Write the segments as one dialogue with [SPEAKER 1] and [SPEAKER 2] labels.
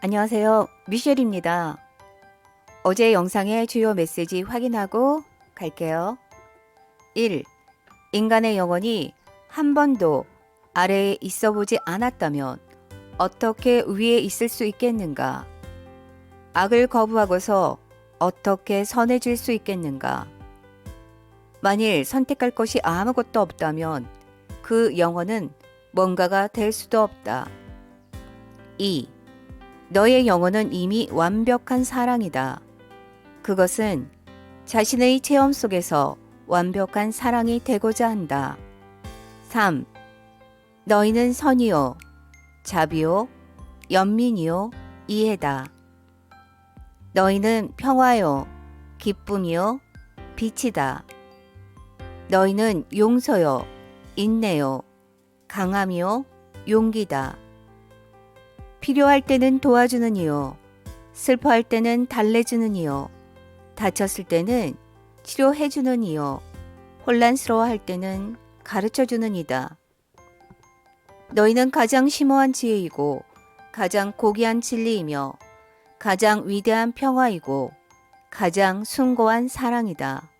[SPEAKER 1] 안녕하세요. 미셸입니다. 어제 영상의 주요 메시지 확인하고 갈게요. 1. 인간의 영혼이 한 번도 아래에 있어 보지 않았다면 어떻게 위에 있을 수 있겠는가? 악을 거부하고서 어떻게 선해질 수 있겠는가? 만일 선택할 것이 아무것도 없다면 그 영혼은 뭔가가 될 수도 없다. 2. 너의 영혼은 이미 완벽한 사랑이다. 그것은 자신의 체험 속에서 완벽한 사랑이 되고자 한다. 3. 너희는 선이요, 자비요, 연민이요, 이해다. 너희는 평화요, 기쁨이요, 빛이다. 너희는 용서요, 인내요, 강함이요, 용기다. 필요할 때는 도와주는 이요. 슬퍼할 때는 달래주는 이요. 다쳤을 때는 치료해주는 이요. 혼란스러워할 때는 가르쳐주는 이다. 너희는 가장 심오한 지혜이고 가장 고귀한 진리이며 가장 위대한 평화이고 가장 숭고한 사랑이다.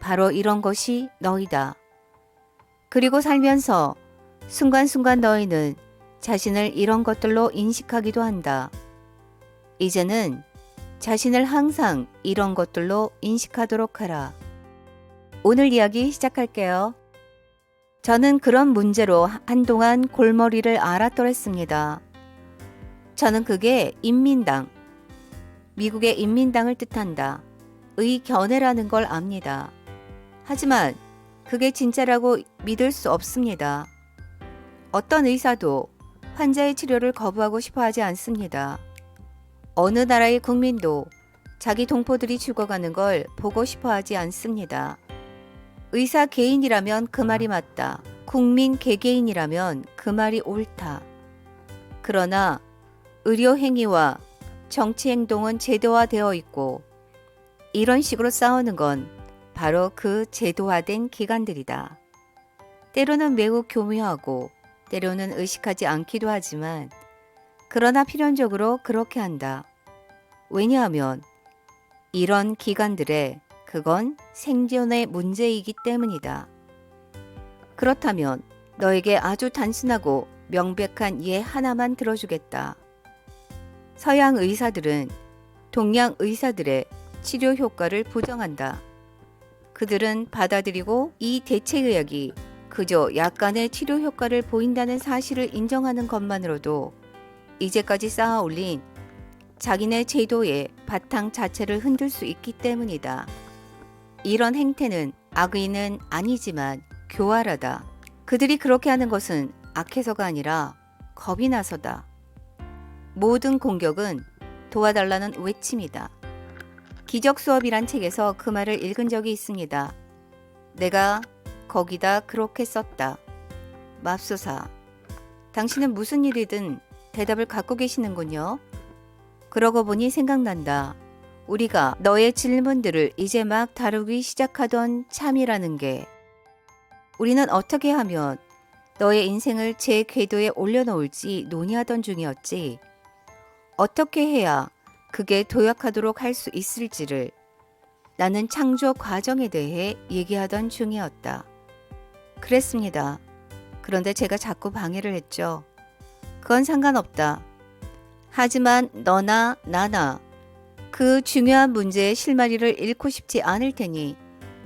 [SPEAKER 1] 바로 이런 것이 너희다. 그리고 살면서 순간순간 너희는 자신을 이런 것들로 인식하기도 한다. 이제는 자신을 항상 이런 것들로 인식하도록 하라. 오늘 이야기 시작할게요. 저는 그런 문제로 한동안 골머리를 앓았더랬습니다. 저는 그게 인민당, 미국의 인민당을 뜻한다. 의 견해라는 걸 압니다. 하지만 그게 진짜라고 믿을 수 없습니다. 어떤 의사도 환자의 치료를 거부하고 싶어 하지 않습니다. 어느 나라의 국민도 자기 동포들이 죽어가는 걸 보고 싶어 하지 않습니다. 의사 개인이라면 그 말이 맞다. 국민 개개인이라면 그 말이 옳다. 그러나 의료 행위와 정치 행동은 제도화되어 있고 이런 식으로 싸우는 건 바로 그 제도화된 기관들이다. 때로는 매우 교묘하고 때로는 의식하지 않기도 하지만 그러나 필연적으로 그렇게 한다. 왜냐하면 이런 기관들의 그건 생존의 문제이기 때문이다. 그렇다면 너에게 아주 단순하고 명백한 예 하나만 들어주겠다. 서양 의사들은 동양 의사들의 치료 효과를 부정한다. 그들은 받아들이고 이 대체의학이 그저 약간의 치료 효과를 보인다는 사실을 인정하는 것만으로도 이제까지 쌓아 올린 자기네 제도의 바탕 자체를 흔들 수 있기 때문이다. 이런 행태는 악의는 아니지만 교활하다. 그들이 그렇게 하는 것은 악해서가 아니라 겁이 나서다. 모든 공격은 도와달라는 외침이다. 기적 수업이란 책에서 그 말을 읽은 적이 있습니다. 내가 거기다 그렇게 썼다. 맙소사. 당신은 무슨 일이든 대답을 갖고 계시는군요. 그러고 보니 생각난다. 우리가 너의 질문들을 이제 막 다루기 시작하던 참이라는 게 우리는 어떻게 하면 너의 인생을 제 궤도에 올려놓을지 논의하던 중이었지. 어떻게 해야 그게 도약하도록 할 수 있을지를 나는 창조 과정에 대해 얘기하던 중이었다. 그랬습니다. 그런데 제가 자꾸 방해를 했죠. 그건 상관없다. 하지만 너나 나나 그 중요한 문제의 실마리를 잃고 싶지 않을 테니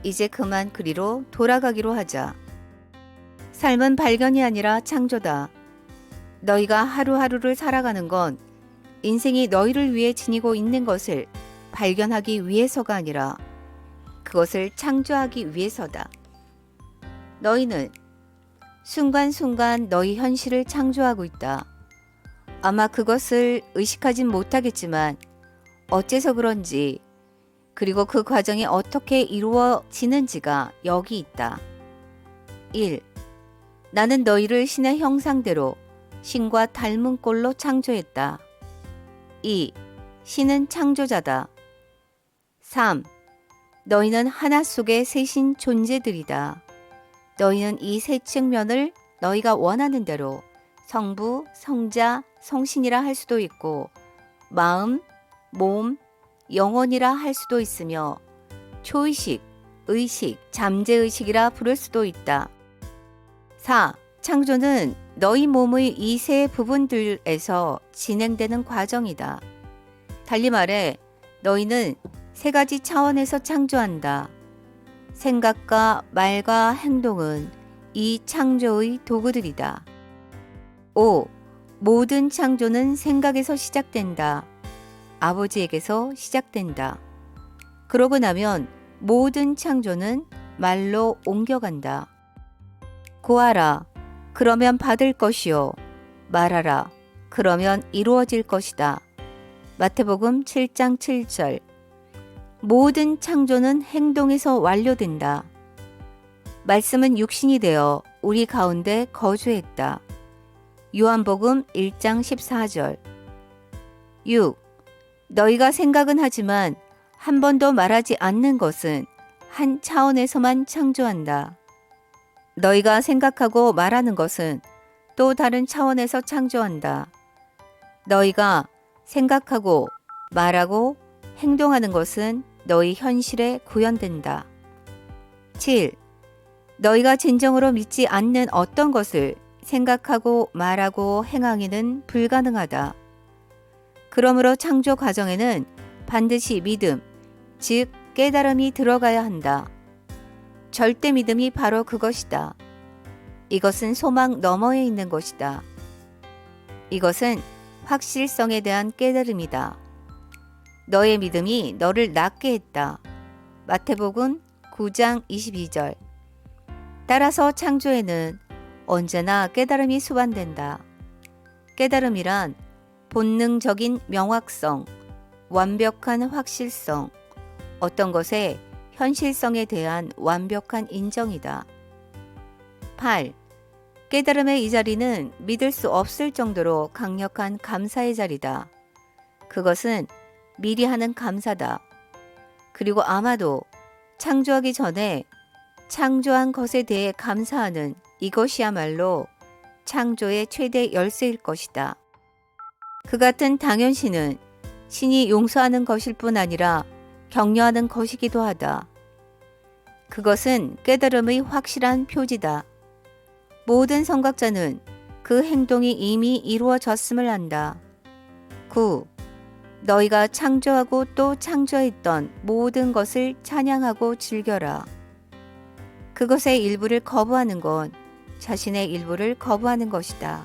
[SPEAKER 1] 이제 그만 그리로 돌아가기로 하자. 삶은 발견이 아니라 창조다. 너희가 하루하루를 살아가는 건 인생이 너희를 위해 지니고 있는 것을 발견하기 위해서가 아니라 그것을 창조하기 위해서다. 너희는 순간순간 너희 현실을 창조하고 있다. 아마 그것을 의식하진 못하겠지만 어째서 그런지 그리고 그 과정이 어떻게 이루어지는지가 여기 있다. 1. 나는 너희를 신의 형상대로 신과 닮은 꼴로 창조했다. 2. 신은 창조자다. 3. 너희는 하나 속의 세신 존재들이다. 너희는 이 세 측면을 너희가 원하는 대로 성부, 성자, 성신이라 할 수도 있고 마음, 몸, 영혼이라 할 수도 있으며 초의식, 의식, 잠재의식이라 부를 수도 있다. 4. 창조는 너희 몸의 이 세 부분들에서 진행되는 과정이다. 달리 말해 너희는 세 가지 차원에서 창조한다. 생각과 말과 행동은 이 창조의 도구들이다. 5. 모든 창조는 생각에서 시작된다. 아버지에게서 시작된다. 그러고 나면 모든 창조는 말로 옮겨간다. 구하라. 그러면 받을 것이요. 말하라. 그러면 이루어질 것이다. 마태복음 7장 7절. 모든 창조는 행동에서 완료된다. 말씀은 육신이 되어 우리 가운데 거주했다. 요한복음 1장 14절. 6. 너희가 생각은 하지만 한 번도 말하지 않는 것은 한 차원에서만 창조한다. 너희가 생각하고 말하는 것은 또 다른 차원에서 창조한다. 너희가 생각하고 말하고 행동하는 것은 너희 현실에 구현된다. 7. 너희가 진정으로 믿지 않는 어떤 것을 생각하고 말하고 행하기는 불가능하다. 그러므로 창조 과정에는 반드시 믿음, 즉 깨달음이 들어가야 한다. 절대 믿음이 바로 그것이다. 이것은 소망 너머에 있는 것이다. 이것은 확실성에 대한 깨달음이다. 너의 믿음이 너를 낫게 했다. 마태복음 9장 22절. 따라서 창조에는 언제나 깨달음이 수반된다. 깨달음이란 본능적인 명확성, 완벽한 확실성, 어떤 것의 현실성에 대한 완벽한 인정이다. 8. 깨달음의 이 자리는 믿을 수 없을 정도로 강력한 감사의 자리다. 그것은 미리 하는 감사다. 그리고 아마도 창조하기 전에 창조한 것에 대해 감사하는 이것이야말로 창조의 최대 열쇠일 것이다. 그 같은 당연시는 신이 용서하는 것일 뿐 아니라 격려하는 것이기도 하다. 그것은 깨달음의 확실한 표지다. 모든 성각자는 그 행동이 이미 이루어졌음을 안다. 9. 너희가 창조하고 또 창조했던 모든 것을 찬양하고 즐겨라. 그것의 일부를 거부하는 건 자신의 일부를 거부하는 것이다.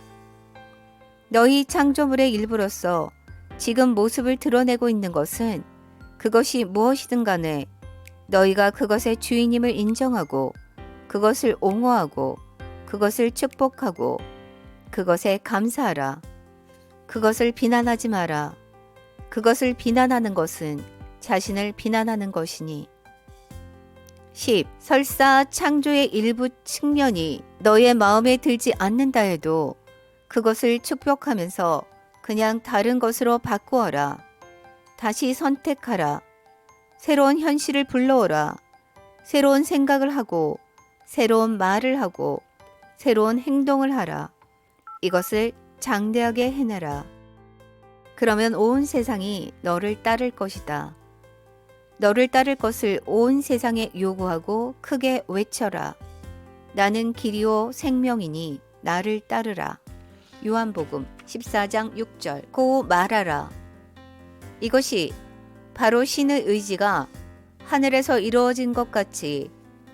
[SPEAKER 1] 너희 창조물의 일부로서 지금 모습을 드러내고 있는 것은 그것이 무엇이든 간에 너희가 그것의 주인임을 인정하고 그것을 옹호하고 그것을 축복하고 그것에 감사하라. 그것을 비난하지 마라. 그것을 비난하는 것은 자신을 비난하는 것이니. 10. 설사 창조의 일부 측면이 너의 마음에 들지 않는다 해도 그것을 축복하면서 그냥 다른 것으로 바꾸어라. 다시 선택하라. 새로운 현실을 불러오라. 새로운 생각을 하고, 새로운 말을 하고, 새로운 행동을 하라. 이것을 장대하게 해내라. 그러면 온 세상이 너를 따를 것이다. 너를 따를 것을 온 세상에 요구하고 크게 외쳐라. 나는 길이요 생명이니 나를 따르라. 요한복음 14장 6절. 고 말하라. 이것이 바로 신의 의지가 하늘에서 이루어진 것 같이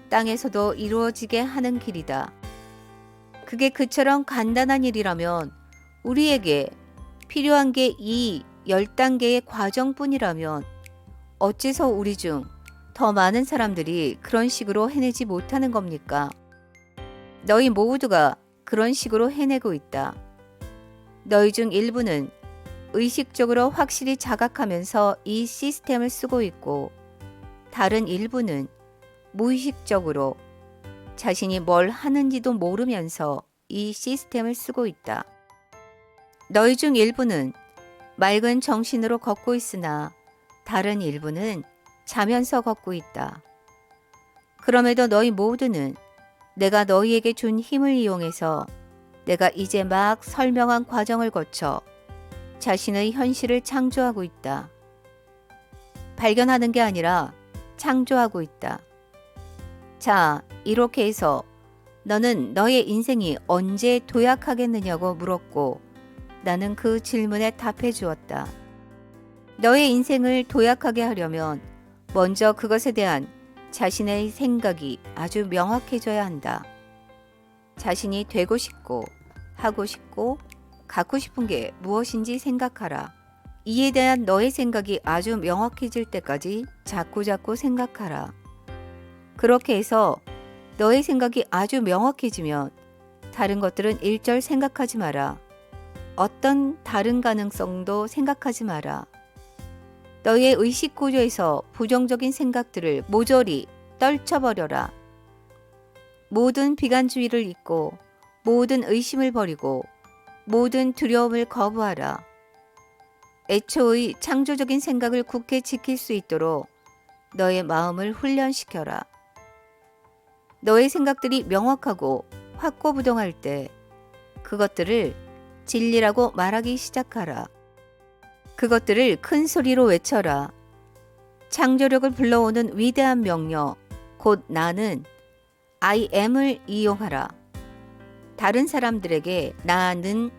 [SPEAKER 1] 땅에서도 이루어지게 하는 길이다. 그게 그처럼 간단한 일이라면 우리에게 필요한 게 이 10단계의 과정뿐이라면 어째서 우리 중 더 많은 사람들이 그런 식으로 해내지 못하는 겁니까? 너희 모두가 그런 식으로 해내고 있다. 너희 중 일부는 의식적으로 확실히 자각하면서 이 시스템을 쓰고 있고 다른 일부는 무의식적으로 자신이 뭘 하는지도 모르면서 이 시스템을 쓰고 있다. 너희 중 일부는 맑은 정신으로 걷고 있으나 다른 일부는 자면서 걷고 있다. 그럼에도 너희 모두는 내가 너희에게 준 힘을 이용해서 내가 이제 막 설명한 과정을 거쳐 자신의 현실을 창조하고 있다. 발견하는 게 아니라 창조하고 있다. 자, 이렇게 해서 너는 너의 인생이 언제 도약하겠느냐고 물었고 나는 그 질문에 답해 주었다. 너의 인생을 도약하게 하려면 먼저 그것에 대한 자신의 생각이 아주 명확해져야 한다. 자신이 되고 싶고 하고 싶고 갖고 싶은 게 무엇인지 생각하라. 이에 대한 너의 생각이 아주 명확해질 때까지 자꾸자꾸 생각하라. 그렇게 해서 너의 생각이 아주 명확해지면 다른 것들은 일절 생각하지 마라. 어떤 다른 가능성도 생각하지 마라. 너의 의식 구조에서 부정적인 생각들을 모조리 떨쳐버려라. 모든 비관주의를 잊고 모든 의심을 버리고 모든 두려움을 거부하라. 애초의 창조적인 생각을 굳게 지킬 수 있도록 너의 마음을 훈련시켜라. 너의 생각들이 명확하고 확고부동할 때 그것들을 진리라고 말하기 시작하라. 그것들을 큰 소리로 외쳐라. 창조력을 불러오는 위대한 명령, 곧 나는 I am을 이용하라. 다른 사람들에게 나는을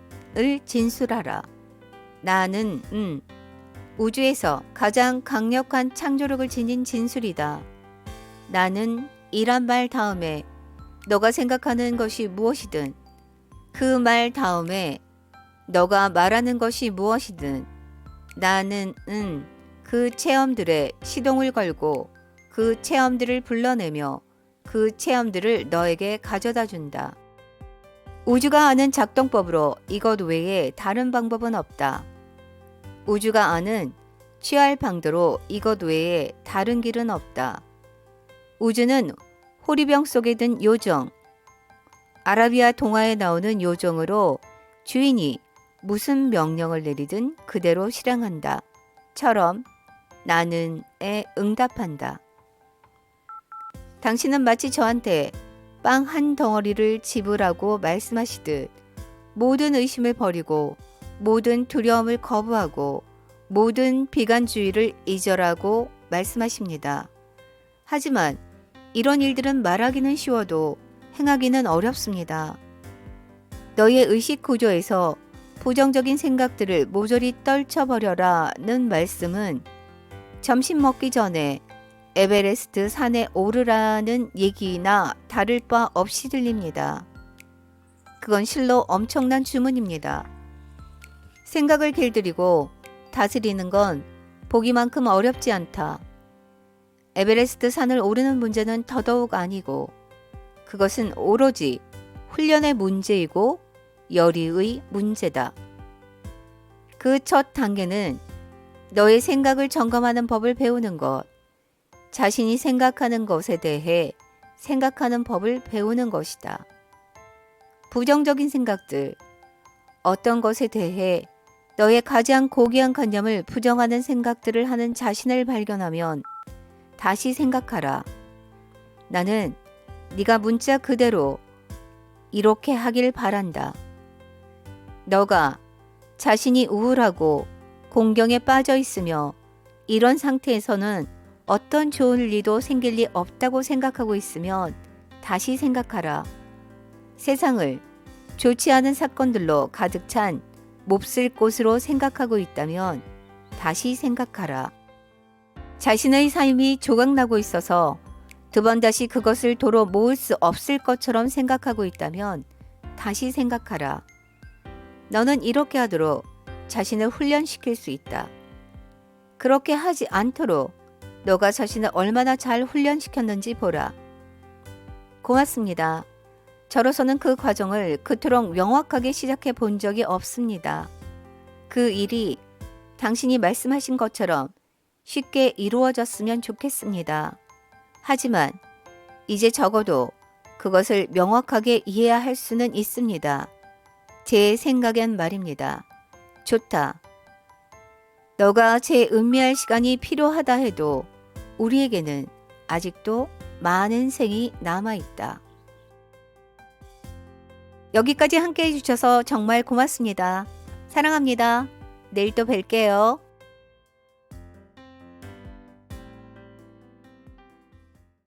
[SPEAKER 1] 진술하라. 나는 음, 우주에서 가장 강력한 창조력을 지닌 진술이다. 나는 이란 말 다음에 너가 생각하는 것이 무엇이든 그 말 다음에 너가 말하는 것이 무엇이든 나는 은 그 체험들에 시동을 걸고 그 체험들을 불러내며 그 체험들을 너에게 가져다 준다. 우주가 아는 작동법으로 이것 외에 다른 방법은 없다. 우주가 아는 취할 방도로 이것 외에 다른 길은 없다. 우주는 호리병 속에 든 요정, 아라비아 동화에 나오는 요정으로 주인이 무슨 명령을 내리든 그대로 실행한다. 처럼 나는에 응답한다. 당신은 마치 저한테 빵 한 덩어리를 지불하고 말씀하시듯 모든 의심을 버리고 모든 두려움을 거부하고 모든 비관주의를 잊어라고 말씀하십니다. 하지만 이런 일들은 말하기는 쉬워도 행하기는 어렵습니다. 너의 의식 구조에서 부정적인 생각들을 모조리 떨쳐버려라는 말씀은 점심 먹기 전에 에베레스트 산에 오르라는 얘기나 다를 바 없이 들립니다. 그건 실로 엄청난 주문입니다. 생각을 길들이고 다스리는 건 보기만큼 어렵지 않다. 에베레스트 산을 오르는 문제는 더더욱 아니고 그것은 오로지 훈련의 문제이고 열의의 문제다. 그 첫 단계는 너의 생각을 점검하는 법을 배우는 것, 자신이 생각하는 것에 대해 생각하는 법을 배우는 것이다. 부정적인 생각들, 어떤 것에 대해 너의 가장 고귀한 관념을 부정하는 생각들을 하는 자신을 발견하면 다시 생각하라. 나는 네가 문자 그대로 이렇게 하길 바란다. 너가 자신이 우울하고 공경에 빠져 있으며 이런 상태에서는 어떤 좋은 일도 생길 리 없다고 생각하고 있으면 다시 생각하라. 세상을 좋지 않은 사건들로 가득 찬 몹쓸 곳으로 생각하고 있다면 다시 생각하라. 자신의 삶이 조각나고 있어서 두 번 다시 그것을 도로 모을 수 없을 것처럼 생각하고 있다면 다시 생각하라. 너는 이렇게 하도록 자신을 훈련시킬 수 있다. 그렇게 하지 않도록 너가 자신을 얼마나 잘 훈련시켰는지 보라. 고맙습니다. 저로서는 그 과정을 그토록 명확하게 시작해 본 적이 없습니다. 그 일이 당신이 말씀하신 것처럼 쉽게 이루어졌으면 좋겠습니다. 하지만 이제 적어도 그것을 명확하게 이해할 수는 있습니다. 제 생각엔 말입니다. 좋다. 너가 제 음미할 시간이 필요하다 해도 우리에게는 아직도 많은 생이 남아 있다. 여기까지 함께 해주셔서 정말 고맙습니다. 사랑합니다. 내일 또 뵐게요.